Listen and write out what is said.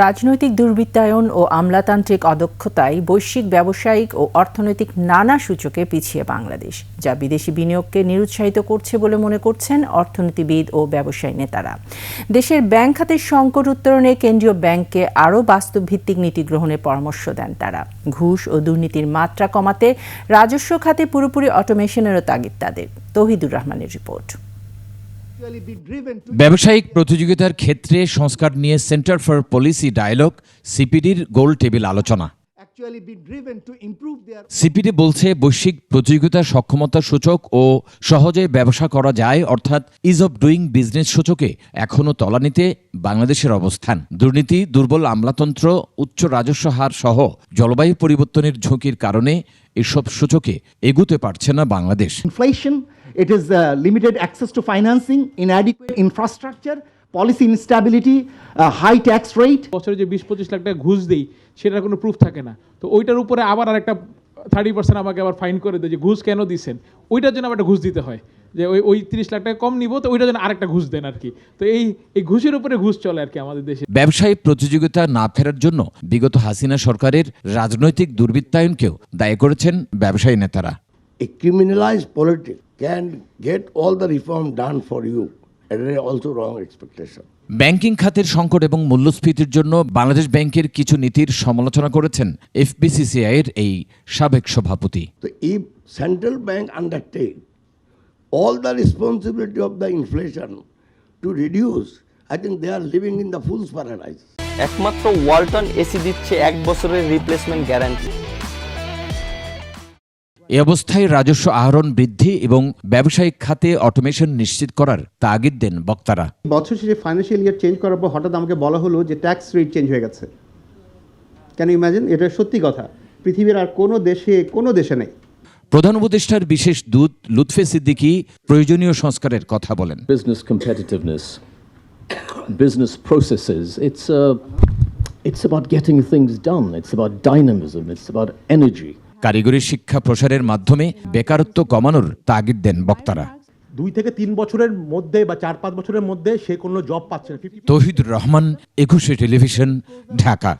রাজনৈতিক দুর্বৃত্তায়ন ও আমলাতান্ত্রিক অদক্ষতায় বৈশ্বিক ব্যবসায়িক ও অর্থনৈতিক নানা সূচকে পিছিয়ে বাংলাদেশ, যা বিদেশি বিনিয়োগকে নিরুৎসাহিত করছে বলে মনে করছেন অর্থনীতিবিদ ও ব্যবসায়ী নেতারা। দেশের ব্যাংক খাতের সংকট উত্তরণে কেন্দ্রীয় ব্যাংককে আরও বাস্তবভিত্তিক নীতি গ্রহণের পরামর্শ দেন তারা। ঘুষ ও দুর্নীতির মাত্রা কমাতে রাজস্ব খাতে পুরোপুরি অটোমেশনেরও তাগিদ তাদের। তহিদুর রহমানের রিপোর্ট। ব্যবসায়িক প্রতিযোগিতার ক্ষেত্রে সংস্কার নিয়ে সেন্টার ফর পলিসি ডায়ালগ সিপিডির গোল টেবিল আলোচনা। সিপিডি বলছে বৈশ্বিক প্রতিযোগিতা সক্ষমতা সূচক ও সহজে ব্যবসা করা যায় অর্থাৎ ইজ অফ ডুইং বিজনেস সূচকে এখনও তলানিতে বাংলাদেশের অবস্থান। দুর্নীতি দুর্বল আমলাতন্ত্র উচ্চ রাজস্ব হার সহ জলবায়ু পরিবর্তনের ঝুঁকির কারণে এসব সূচকে এগুতে পারছে না Bangladesh. It is uh, limited access to financing, inadequate infrastructure, policy instability, uh, high tax rate. বছরে যে বিশ পঁচিশ লাখ টাকা ঘুষ দিই সেটার কোনো প্রুফ থাকে না। তো ওইটার উপরে আবার আরেকটা থার্টি পার্সেন্ট আমাকে আবার ফাইন করে দেয় যে ঘুষ কেন দিচ্ছেন ওইটার জন্য আবার একটা ঘুষ দিতে হয়। যে ওই ওই তিরিশ লাখ টাকা কম নিব তো ওইটার জন্য আরেকটা ঘুষ দেন আর কি তো এই এই ঘুষের উপরে ঘুষ চলে আর কি আমাদের দেশে। ব্যবসায়ী প্রতিযোগিতা না ফেরার জন্য বিগত হাসিনা সরকারের রাজনৈতিক দুর্বৃত্তায়নকেও দায়ী করেছেন ব্যবসায়ী নেতারা। A criminalized politics can get all the reform done for you and also wrong expectation. Banking খাতের সংকট এবং মূল্যস্ফীতির জন্য বাংলাদেশ ব্যাংকের কিছু নীতির সমালোচনা করেছেন এফবিসিসিআই এর এই সাবেক সভাপতি। তো if central bank undertake all the responsibility of the inflation to reduce I think they are living in the fools paradise একমাত্র ওয়ালটন এসি দিচ্ছে এক বছরের রিপ্লেসমেন্ট গ্যারান্টি এ অবস্থায় রাজস্ব আহরণ বৃদ্ধি এবং ব্যবসায়িক খাতে অটোমেশন নিশ্চিত করার তাগিদ দেন বক্তারা। বছর শেষে ফাইন্যান্সিয়াল ইয়ার চেঞ্জ করার পর হঠাৎ আমাকে বলা হলো যে ট্যাক্স রেট চেঞ্জ হয়ে গেছে। ক্যান ইমাজিন এটা সত্যি কথা। পৃথিবীর আর কোনো দেশে কোনো দেশে নেই। প্রধান উপদেষ্টার বিশেষ দূত লুৎফে সিদ্দিকী প্রয়োজনীয় সংস্কারের কথা বলেন। Business business processes. It's, uh, it's about getting things done, it's about dynamism, it's about energy. কারিগরি শিক্ষা প্রসারের মাধ্যমে বেকারত্ব কমানোর তাগিদ দেন বক্তারা। দুই থেকে তিন বছরের মধ্যে বা চার পাঁচ বছরের মধ্যে সে কোনো জব পাচ্ছে না। তহিদুর রহমান একুশে টেলিভিশন ঢাকা।